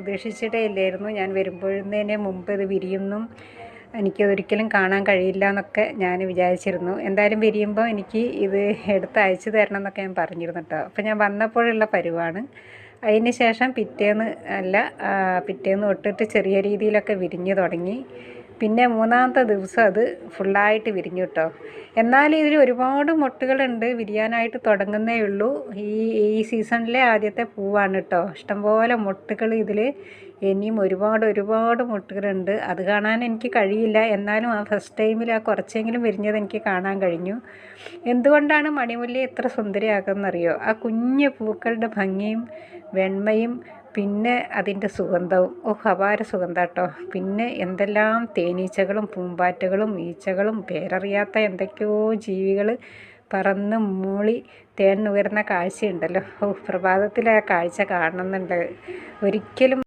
പ്രതീക്ഷിച്ചിട്ടേ ഇല്ലായിരുന്നു. ഞാൻ വരുമ്പോഴുന്നതിന് മുമ്പ് ഇത് വിരിയുന്നും എനിക്കതൊരിക്കലും കാണാൻ കഴിയില്ല എന്നൊക്കെ ഞാൻ വിചാരിച്ചിരുന്നു. എന്തായാലും വിരിയുമ്പോൾ എനിക്ക് ഇത് എടുത്ത് അയച്ചു തരണം എന്നൊക്കെ ഞാൻ പറഞ്ഞിരുന്നു കേട്ടോ. അപ്പോൾ ഞാൻ വന്നപ്പോഴുള്ള പരിവാണ്. അതിന് ശേഷം പിറ്റേന്ന് അല്ല പിറ്റേന്ന് തൊട്ടിട്ട് ചെറിയ രീതിയിലൊക്കെ വിരിഞ്ഞു തുടങ്ങി. പിന്നെ മൂന്നാമത്തെ ദിവസം അത് ഫുള്ളായിട്ട് വിരിഞ്ഞു കേട്ടോ എന്നാൽ ഇതിൽ ഒരുപാട് മൊട്ടുകളുണ്ട്. വിരിയാനായിട്ട് തുടങ്ങുന്നേ ഉള്ളൂ. ഈ ഈ സീസണിലെ ആദ്യത്തെ പൂവാണ് കേട്ടോ ഇഷ്ടംപോലെ മൊട്ടുകൾ ഇതിൽ ഇനിയും ഒരുപാട് ഒരുപാട് മുട്ടുകളുണ്ട്. അത് കാണാൻ എനിക്ക് കഴിയില്ല. എന്നാലും ആ ഫസ്റ്റ് ടൈമിൽ ആ കുറച്ചെങ്കിലും വിരിഞ്ഞത് എനിക്ക് കാണാൻ കഴിഞ്ഞു. എന്തുകൊണ്ടാണ് മണിമുല്ലി ഇത്ര സുന്ദരിയാക്കുന്നറിയോ ആ കുഞ്ഞു പൂക്കളുടെ ഭംഗിയും വെണ്മയും പിന്നെ അതിന്റെ സുഗന്ധവും ഓ അപാര സുഗന്ധം കേട്ടോ പിന്നെ എന്തെല്ലാം തേനീച്ചകളും പൂമ്പാറ്റകളും ഈച്ചകളും പേരറിയാത്ത എന്തൊക്കെയോ ജീവികൾ പറന്ന് മൂളി തേൻ നുകരുന്ന കാഴ്ചയുണ്ടല്ലോ. ഓ പ്രഭാതത്തിലെ ആ കാഴ്ച കാണുന്നുണ്ട്. ഒരിക്കലും